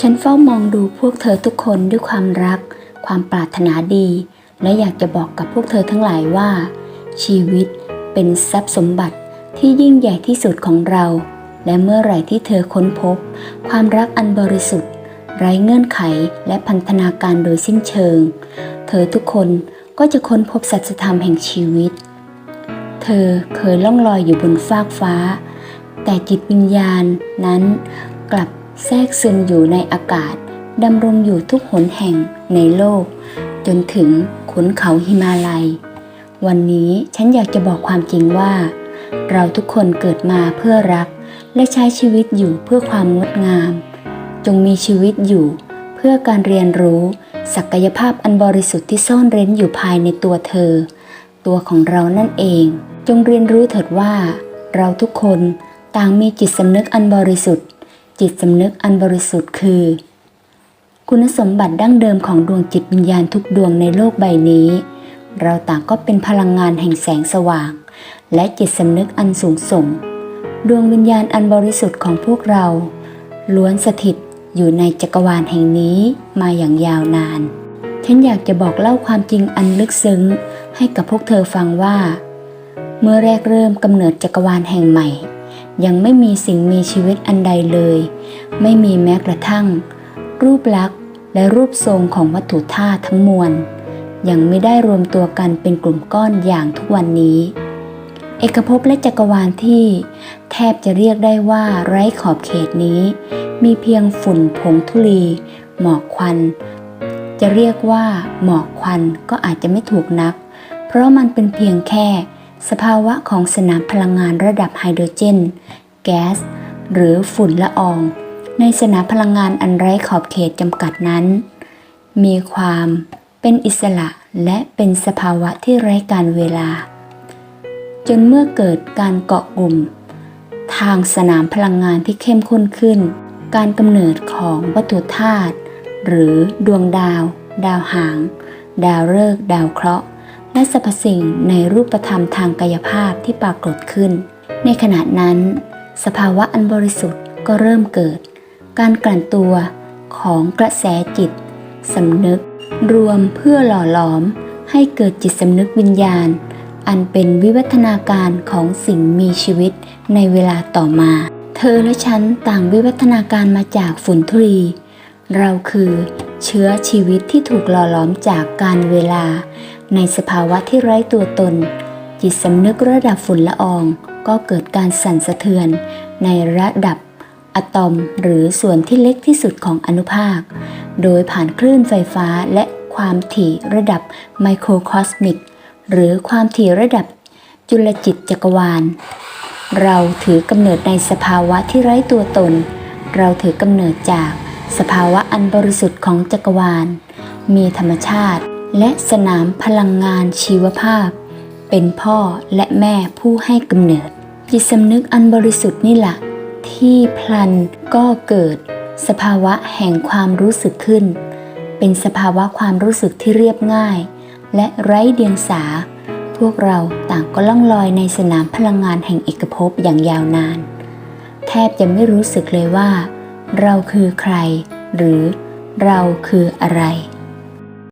ฉันเฝ้ามองดูพวกเธอทุกคนด้วยความรัก ความปรารถนาดี และอยากจะบอกกับพวกเธอทั้งหลายว่า ชีวิตเป็นทรัพย์สมบัติที่ยิ่งใหญ่ที่สุดของเรา และเมื่อไหร่ที่เธอค้นพบ ความรักอันบริสุทธิ์ ไร้เงื่อนไขและพันธนาการโดยสิ้นเชิง เธอทุกคนก็จะค้นพบสัจธรรมแห่งชีวิต เธอเคยล่องลอยอยู่บนฟากฟ้า แต่จิตวิญญาณนั้นกลับ แทรกซึมอยู่ในอากาศดำรงอยู่ทุกหนแห่งในโลก จนถึงขุนเขาหิมาลัย วันนี้ฉันอยากจะบอกความจริงว่า เราทุกคนเกิดมาเพื่อรัก และใช้ชีวิตอยู่เพื่อความงดงาม จงมีชีวิตอยู่ เพื่อการเรียนรู้ ศักยภาพอันบริสุทธิ์ที่ซ่อนเร้นอยู่ภายในตัวเธอ ตัวของเรานั่นเอง จงเรียนรู้เถิดว่า เราทุกคนต่างมีจิตสำนึกอันบริสุทธิ์ จิตสำนึกอันบริสุทธิ์คือ คุณสมบัติดั้งเดิมของดวงจิตวิญญาณทุกดวงในโลกใบนี้ เราต่างก็เป็นพลังงานแห่งแสงสว่าง และจิตสำนึกอันสูงส่ง ดวงวิญญาณอันบริสุทธิ์ของพวกเรา ล้วนสถิตอยู่ในจักรวาลแห่งนี้มาอย่างยาวนาน ฉันอยากจะบอกเล่าความจริงอันลึกซึ้ง ให้กับพวกเธอฟังว่า เมื่อแรกเริ่มกำเนิดจักรวาลแห่งใหม่ ยังไม่มีสิ่งมีชีวิตอันใดเลย ไม่มีแม้กระทั่ง รูปลักษณ์และรูปทรงของวัตถุธาตุทั้งมวล ยังไม่ได้รวมตัวกันเป็นกลุ่มก้อนอย่างทุกวันนี้ เอกภพและจักรวาลที่ แทบจะเรียกได้ว่าไร้ขอบเขตนี้ มีเพียงฝุ่นผงธุลี หมอกควัน จะเรียกว่าหมอกควันก็อาจจะไม่ถูกนัก เพราะมันเป็นเพียงแค่ สภาวะของสนามพลังงานระดับไฮโดรเจน แก๊ส หรือฝุ่นละออง ในสนามพลังงานอันไร้ขอบเขตจำกัดนั้น มีความเป็นอิสระและเป็นสภาวะที่ไร้การเวลา จนเมื่อเกิดการเกาะกลุ่ม ทางสนามพลังงานที่เข้มข้นขึ้น การกำเนิดของวัตถุธาตุหรือดวงดาว ดาวหาง ดาวฤกษ์ดาวเคราะห์ และสรรพสิ่งในรูปธรรมทางกายภาพที่ปรากฏขึ้น ในขณะนั้น สภาวะอันบริสุทธิ์ก็เริ่มเกิด การกลั่นตัวของกระแสจิตสำนึก รวมเพื่อหล่อหลอม ให้เกิดจิตสำนึกวิญญาณ อันเป็นวิวัฒนาการของสิ่งมีชีวิตในเวลาต่อมา เธอและฉันต่างวิวัฒนาการมาจากฝุ่นธุลีเราคือเชื้อชีวิตที่ถูกหล่อหลอมจากการเวลา ในสภาวะที่ไร้ตัวตน จิตสำนึกระดับฝุ่นละออง ก็เกิดการสั่นสะเทือน ในระดับอะตอมหรือส่วนที่เล็กที่สุดของอนุภาค โดยผ่านคลื่นไฟฟ้าและความถี่ระดับไมโครคอสมิก หรือความถี่ระดับจุลจิตจักรวาล เราถือกำเนิดในสภาวะที่ไร้ตัวตน เราถือกำเนิดจากสภาวะอันบริสุทธิ์ของจักรวาล มีธรรมชาติ และสนามพลังงานชีวภาพ เป็นพ่อและแม่ผู้ให้กำเนิด จิตสำนึกอันบริสุทธิ์นี่แหละที่พลันก็เกิด สภาวะแห่งความรู้สึกขึ้น เป็นสภาวะความรู้สึกที่เรียบง่าย และไร้เดียงสา พวกเราต่างก็ล่องลอยในสนามพลังงานแห่งเอกภพอย่างยาวนาน แทบจะไม่รู้สึกเลยว่า เราคือใคร หรือเราคืออะไร